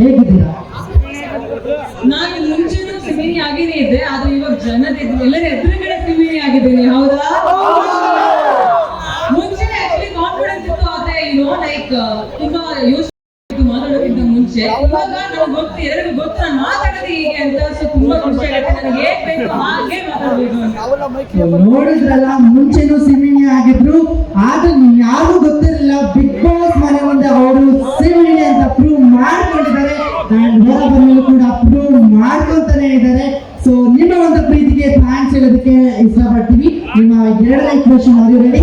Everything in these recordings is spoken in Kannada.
ಹೇಗಿದ್ದೀರಾ? ನಾನು ಮುಂಚೆನೂ ಸಿಮಿನಿ ಆಗಿನೇ ಇದ್ದೆ ಆದ್ರೆ ಇವಾಗ ಜನದ ಎಲ್ಲರ ಎದುರುಗಡೆ ಸಿಮಿನಿ ಆಗಿದ್ದೀನಿ ಹೌದಾ? ಮುಂಚೆ ಆಕ್ಚುಲಿ ಕಾನ್ಫಿಡೆನ್ಸ್ ಇತ್ತು ಆದ್ರೆ ಯುನೋ ಲೈಕ್ ತುಂಬಾ ಯೋಚನೆ ಮಾತಾಡೋಕ್ಕಿಂತ ಮುಂಚೆ. ಇವಾಗ ನನಗೆ ಗೊತ್ತು ಎಲ್ಲರಿಗೂ ಗೊತ್ತು ನಾನು ಮಾತಾಡೋದು ಹೀಗೆ ಅಂತ ಸೊ ತುಂಬಾ ಖುಷಿ ಆಗುತ್ತೆ ನನಗೆ. ಏನ್ ಬೇಕು ಹಾಗೆ ಮಾತಾಡ್ಬೇಕು ನೋಡಿದ್ರಲ್ಲ ಮುಂಚೆನೂ ಸಿಮಿನಿ ಆಗಿದ್ರು ಆದ್ರೆ ಯಾರು ಗೊತ್ತಿರಲಿಲ್ಲ ಬಿಗ್ ಬಾಸ್ ಮನೆ ಮುಂದೆ ಅವರು ಇದ್ದಾರೆ. ಸೊ ನಿಮ್ಮ ಒಂದು ಪ್ರೀತಿಗೆ ಥ್ಯಾಂಕ್ಸ್ ಹೇಳೋದಕ್ಕೆ ಇಷ್ಟಪಡ್ತೀವಿ. ನಿಮ್ಮ ಎರಡನೇ ಕ್ವಶನ್ ಅದು ರೆಡಿ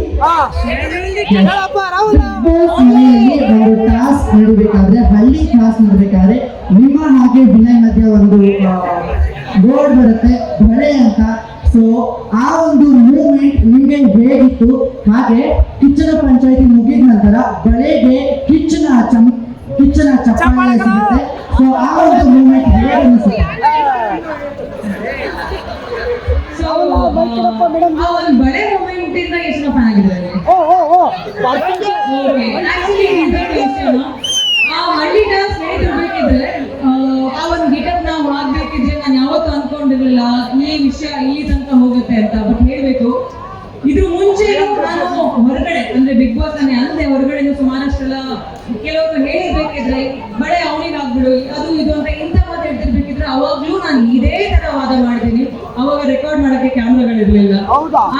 ಮನೆಯಲ್ಲಿ ಒಂದು ಕ್ಲಾಸ್ ನೋಡಬೇಕಾದ್ರೆ ಹಳ್ಳಿ ಕ್ಲಾಸ್ ನೋಡಬೇಕಾದ್ರೆ ನಿಮ್ಮ ಹಾಗೆ ವಿನಯ್ ಮಧ್ಯ ಒಂದು ಬೋರ್ಡ್ ಬರುತ್ತೆ ಬಳೆ ಅಂತ. ಸೊ ಆ ಒಂದು ಮೂಮೆಂಟ್ ನಿಮಗೆ ಹೇಗಿತ್ತು ಹಾಗೆ ಕಿಚ್ಚನ ಪಂಚಾಯತಿ ಮುಗಿದ ನಂತರ ಬಳೆಗೆ ಕಿಚ್ಚನ ಚಮ್ ಕಿಚ್ಚನ ಚಪ್ಪಾಳೆ ಸಿಗುತ್ತೆ. ಸೊ ಆ ಒಂದು ಮೂಮೆಂಟ್ ಹೇಗೆ ಅನಿಸುತ್ತೆ ಸೊ ಆ ಒಂದು ಬಳೆ ಮೂಮೆಂಟ್ ಇಂದ ಎಷ್ಟು ಫ್ಯಾನ್ ಆಗಿದ್ದಾರೆ ಆಕ್ಚುಲಿ ಆ ಹಳ್ಳಿ ಡ್ಯಾನ್ಸ್ ಆ, ಆ ಒಂದು ಗಿಟಪ್ ನಾವು ಆಗ್ಬೇಕಿದ್ರೆ ನಾನು ಯಾವತ್ತೂ ಅನ್ಕೊಂಡಿರ್ಲಿಲ್ಲ ಈ ವಿಷಯ ಇಲ್ಲಿ ತನಕ ಹೋಗುತ್ತೆ ಅಂತ. ಬಟ್ ಹೇಳ್ಬೇಕು ಇದ್ರ ಮುಂಚೆ ನಾನು ಹೊರಗಡೆ ಅಂದ್ರೆ ಬಿಗ್ ಬಾಸ್ ಅನ್ನೇ ಅಂದೆ ಹೊರಗಡೆ ಸುಮಾರಷ್ಟೆಲ್ಲ ಕೆಲವರು ಹೇಳಿರ್ಬೇಕಿದ್ರೆ ಬಳೆ ಅವನಿಗೆ ಆಗ್ಬಿಡು ಅದು ಇದು ಅಂತ ಇಂಥ ಮಾತು ಹೇಳ್ತಿರ್ಬೇಕಿದ್ರೆ ಅವಾಗ್ಲೂ ನಾನು ಇದೇ ತರ ವಾದ ಮಾಡಿದೀನಿ ಅವಾಗ ರೆಕಾರ್ಡ್ ಮಾಡಕ್ಕೆ ಕ್ಯಾಮ್ರಾಗಳಿರ್ಲಿಲ್ಲ.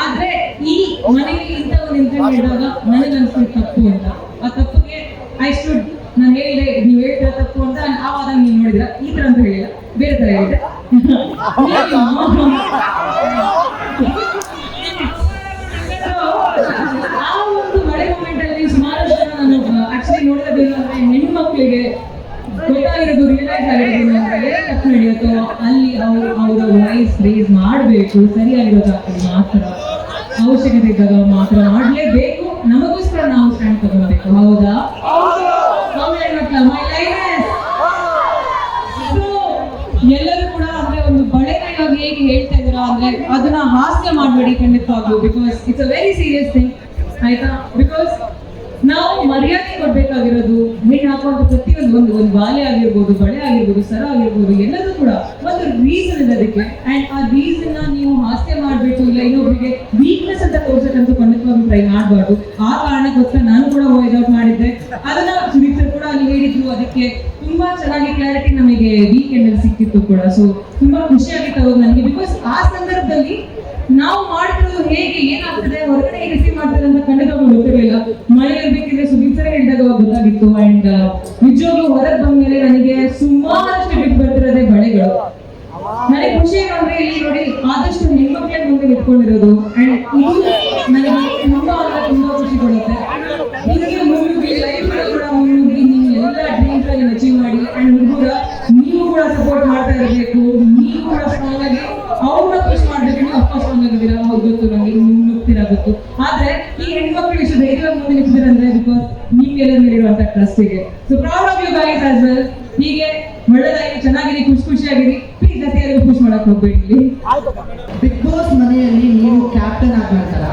ಆದ್ರೆ ಈ ಮನೆಗೆ ಇಂತ ಒಂದು ಇಂಟರ್ವ್ಯೂ ಇದ್ದಾಗ ನನಗೆ ಅನ್ಸ್ತು ತಪ್ಪು ಅಂತ. ಆ ತಪ್ಪುಗೆ ಐ ಶುಡ್ ನಾನು ಹೇಳಿದೆ ನೀವು ಹೇಳ್ತಾ ತಪ್ಪು ಅಂತ ಆವಾಗ ನೀವು ನೋಡಿದ್ರ? ಈ ತರ ಅಂತ ಹೇಳಿಲ್ಲ. ಬೇರೆ ತರ ಹೇಳಿದೆ ನಡೆಯುತ್ತೋ ಅಲ್ಲಿ ಅವರು ಅವರ ವಾಯ್ಸ್ ರೇಸ್ ಮಾಡಬೇಕು ಸರಿಯಾಗಿರೋ ಜಾಗದಲ್ಲಿ ಮಾತ್ರ ಅವಶ್ಯಕತೆ ಇದ್ದಾಗ ಮಾತ್ರ ಮಾಡಲೇಬೇಕು ನಮಗೋಸ್ಕರ ನಾವು ಸ್ಟ್ಯಾಂಡ್ ತಗೋಬೇಕು ಹೌದಾ ಎಲ್ಲರೂ ಕೂಡ ಅಂದ್ರೆ ಒಂದು ಬಳೆನ ಇವಾಗ ಹೇಗೆ ಹೇಳ್ತಾ ಇದ್ದೀರಾ ಅಂದ್ರೆ ಅದನ್ನ ಹಾಸ್ಯ ಮಾಡಬೇಡಿ ಖಂಡಿತವಾಗ್ಲು because it's a very serious thing ಆಯ್ತಾ? ಬಿಕಾಸ್ ನಾವು ಮರ್ಯಾದೆ ಕೊಡ್ಬೇಕಾಗಿರೋದು ಹೆಣ್ಣು ಹಾಕೊಂಡು ಪ್ರತಿಯೊಂದು ಒಂದು ಒಂದು ಬಾಲೆ ಆಗಿರ್ಬೋದು, ಬಳೆ ಆಗಿರ್ಬೋದು, ಸರ ಆಗಿರ್ಬೋದು, ಎಲ್ಲದೂ ಕೂಡ ಒಂದು ರೀಸನ್ ಇದೆ ಅದಕ್ಕೆ. ಅಂಡ್ ಆ ರೀಸನ್ ನೀವು ಹಾಸ್ಯ ಮಾಡ್ಬೇಕು ಇಲ್ಲ ಇನ್ನೊಬ್ಬರಿಗೆ ವೀಕ್ನೆಸ್ ಅಂತ ತೋರ್ಸಕ್ಕಂತೂ ಖಂಡಿತವಾಗಿ ಟ್ರೈ ಮಾಡಬಾರ್ದು. ಆ ಕಾರಣಕ್ಕೋಸ್ಕರ ನಾನು ಕೂಡ ವಾಯ್ಸ್ ಔಟ್ ಮಾಡಿದ್ದೆ. ಅದನ್ನ ಸುಮಿತ್ರ ಕೂಡ ಅಲ್ಲಿ ಹೇಳಿದ್ರು. ಅದಕ್ಕೆ ತುಂಬಾ ಚೆನ್ನಾಗಿ ಕ್ಲಾರಿಟಿ ನಮಗೆ ವೀಕೆಂಡ್ ಅಲ್ಲಿ ಸಿಕ್ಕಿತ್ತು ಕೂಡ. ಸೊ ತುಂಬಾ ಖುಷಿ ಆಗಿತ್ತು ನನಗೆ ಬಿಕಾಸ್ ಆ ಸಂದರ್ಭದಲ್ಲಿ ನಾವು ಮಾಡ್ತಿರೋದು ಹೇಗೆ? ಏನಾಗ್ತದೆ? ಹೊರಗಡೆ ಹೇಗೆ ರಿಸೀವ್ ಮಾಡ್ತಾರೆ ಅಂತ ಖಂಡಿತ ಗೊತ್ತಿರಲಿಲ್ಲ. ಮನೇಲಿ ಇರ್ಬೇಕಿದ್ರೆ ಸುದೀಪ್ ಸರ್ ಹೇಳಿದಾಗ ಗೊತ್ತಾಗಿತ್ತು. ಅಂಡ್ ನಿಜವಾಗ್ಲೂ ಹೊರಗೆ ಬಂದ್ಮೇಲೆ ನನಗೆ ಸುಮಾರಷ್ಟು ಬಿಟ್ಟು ಬರ್ತಿರೋದೇ ಬಳೆಗಳು. ನನಗೆ ಖುಷಿ ಏನಂದ್ರೆ ಇಲ್ಲಿ ನೋಡಿ ಆದಷ್ಟು ಹೆಣ್ಮಕ್ಳೇ ಮುಂದೆ ನಿಂತ್ಕೊಂಡಿರೋದು. ಅಂಡ್ ಇದು ನನಗೆ ತುಂಬಾ ಅಂದ್ರೆ ತುಂಬಾ ಖುಷಿ ಕೊಡುತ್ತೆ. ನಿಮಗೆ ಮುಳುಗಿ ಲೈಫ್ ಕೂಡ ಮುಳುಗಿ ನೀವು ಎಲ್ಲ ಡ್ರೀಮ್ಸ್ ಅಚೀವ್ ಮಾಡಿ. ಅಂಡ್ ಕೂಡ ನೀವು ಕೂಡ ಸಪೋರ್ಟ್ ಮಾಡ್ತಾ ಇರಬೇಕು. ನೀವು ಕೂಡ ಸ್ಟ್ರಾಂಗ್ ಆಗಿ ಮಾಡ್ಬೇಕು ನೀವು ವಿರಾಮ ಗೊತ್ತು ನನಗೆ ಗೊತ್ತು ಆದ್ರೆ ಈ ಹೆಣ್ಮಕ್ಳು ಇಷ್ಟು ಧೈರ್ಯವಾಗಿ ಮುಂದೆ ನಿಂತಿದ್ದಾರೆ ಅಂದ್ರೆ ಬಿಕಾಸ್ ನಿಮ್ಗೆಲ್ಲರೂ ನೀಡಿರುವಂತ ಟ್ರಸ್ಟಿಗೆ so proud of you guys as well ಹೀಗೆ ಒಳ್ಳೆದಾಗಿ, ಚೆನ್ನಾಗಿರಿ, ಖುಷಿ ಖುಷಿಯಾಗಿರಿ. ಪ್ಲೀಸ್ ಅತಿಯಾಗಿ ಖುಷಿ ಮಾಡಕ್ ಹೋಗ್ಬೇಡಿ ಬಿಗ್ ಬಾಸ್ ಮನೆಯಲ್ಲಿ ನೀವು ಕ್ಯಾಪ್ಟನ್ ಆದ ನಂತರ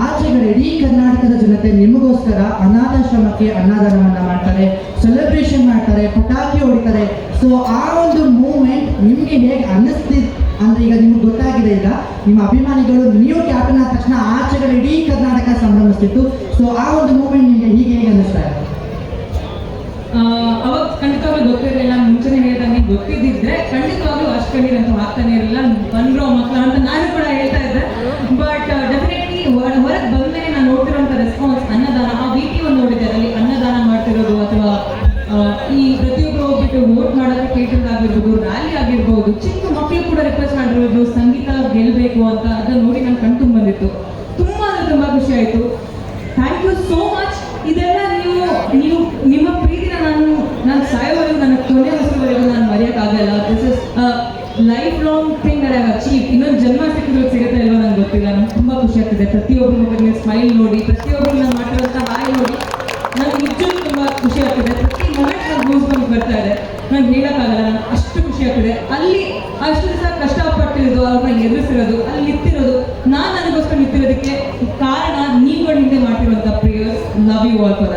ಆಚೆಗಡೆ ಇಡೀ ಕರ್ನಾಟಕದ ಜನತೆ ನಿಮಗೋಸ್ಕರ ಅನಾಥಾಶ್ರಮಕ್ಕೆ ಅನ್ನದಾನವನ್ನ ಮಾಡ್ತಾರೆ. ಸೆಲೆಬ್ರೇಷನ್ ಮಾಡ್ತಾರೆ, ಪಟಾಕಿ ಹೊಡಿತಾರೆ. ಸೊ ಆ ಒಂದು ಮೂಮೆಂಟ್ ನಿಮಗೆ ಹೇಗೆ ಅನ್ನಿಸ್ತಿ ಅಂದ್ರೆ ಈಗ ನಿಮ್ಗೆ ಗೊತ್ತಾಗಿದೆ ಈಗ, ನಿಮ್ಮ ಅಭಿಮಾನಿಗಳು ನೀವು ಕ್ಯಾಪ್ಟನ್ ಆದ ತಕ್ಷಣ ಆಚೆಗಳು ಇಡೀ ಕರ್ನಾಟಕ ಸಂಭ್ರಮಿಸ್ತಿತ್ತು. ಸೊ ಆ ಒಂದು ಮೂಮೆಂಟ್ ನಿಮಗೆ ಹೀಗೆ ಹೇಗೆ ಅನ್ನಿಸ್ತಾ ಇದೆ? ಅವಾಗ ಖಂಡಿತವಾಗ್ಲೂ ಗೊತ್ತಿರಲಿಲ್ಲ ಮುಂಚೆನೆ ಹೇಳಿದಂಗೆ ಗೊತ್ತಿದ್ದಿದ್ರೆ ಖಂಡಿತವಾಗ್ಲೂ ಅಷ್ಟು ಕಣ್ಣೀರ್ ಅಂತ ಆಗ್ತಾನೆ ಇರಲಿಲ್ಲ. ಬಂದ್ರು ಮಕ್ಕಳು ಅಂತ ನಾನು ಕೂಡ ಹೇಳ್ತಾ ಇದ್ದೆ. ಬಟ್ ಡೆಫಿನೆಟ್ಲಿ ಹೊರಗೆ ಬಂದ್ಮೇಲೆ ನಾನು ನೋಡ್ತಿರೋಂಥ ರೆಸ್ಪಾನ್ಸ್ ಅನ್ನದಾನ, ಆ ವಿಡಿಯೋ ಗೆಲ್ಲಬೇಕು ಅಂತ ಅದನ್ನ ನೋಡಿ ನಾನು ಕಣ್ ಬಂದಿತ್ತು. ತುಂಬಾ ತುಂಬಾ ಖುಷಿ ಆಯ್ತು. ಥ್ಯಾಂಕ್ ಯು ಸೋ ಮಚ್ ಇದೆಲ್ಲ ನೀವು ನೀವು, ನಿಮ್ಮ ಪ್ರೀತಿನ ನಾನು ನಾನು ಸಾಯೋವರೆಗೂ, ನನ್ನ ಕೊನೆ ವಸ್ತುವರೆಗೂ ನಾನು ಮರೆಯೋಕ್ಕಾಗಲ್ಲ this is life long thing that I achieve ಇನ್ನೊಂದು ಜನ್ಮ ಸಿಕ್ಕಿದ್ರು ಸಿಗುತ್ತೆ ಇಲ್ವಾ ನಂಗೆ ಗೊತ್ತಿಲ್ಲ. ನಂಗೆ ತುಂಬಾ ಖುಷಿ ಆಗ್ತಿದೆ. ಪ್ರತಿಯೊಬ್ಬರ ಮುಖದಲ್ಲಿ ಸ್ಮೈಲ್ ನೋಡಿ, ಪ್ರತಿಯೊಬ್ಬರು ನಾನು ಮಾಡಿರೋಂಥ ಹಾಯ್ ನೋಡಿ ನನಗೆ ನಿಜಕ್ಕೂ ತುಂಬಾ ಖುಷಿ ಆಗ್ತಿದೆ. ಪ್ರತಿ ಮೊಮೆಂಟ್ ನಾನು ಗೂಸ್ ಬಂದು ಬರ್ತಾ ಇದೆ. ನಾನು ಹೇಳೋಕ್ಕಾಗಲ್ಲ ನಾನು ಅಷ್ಟು ಖುಷಿ ಆಗ್ತಿದೆ. ಅಲ್ಲಿ ಅಷ್ಟು ದಿವಸ ಕಷ್ಟಪಟ್ಟಿರೋದು ಅವ್ರನ್ನ ಎದುರಿಸಿರೋದು, ಅಲ್ಲಿ ನಿಂತಿರೋದು, ನಾನು ನನಗೋಸ್ಕರ ನಿಂತಿರೋದಕ್ಕೆ ಕಾರಣ ನೀವುಗಳ ಹಿಂದೆ ಮಾಡ್ತಿರುವಂಥ prayers love you all for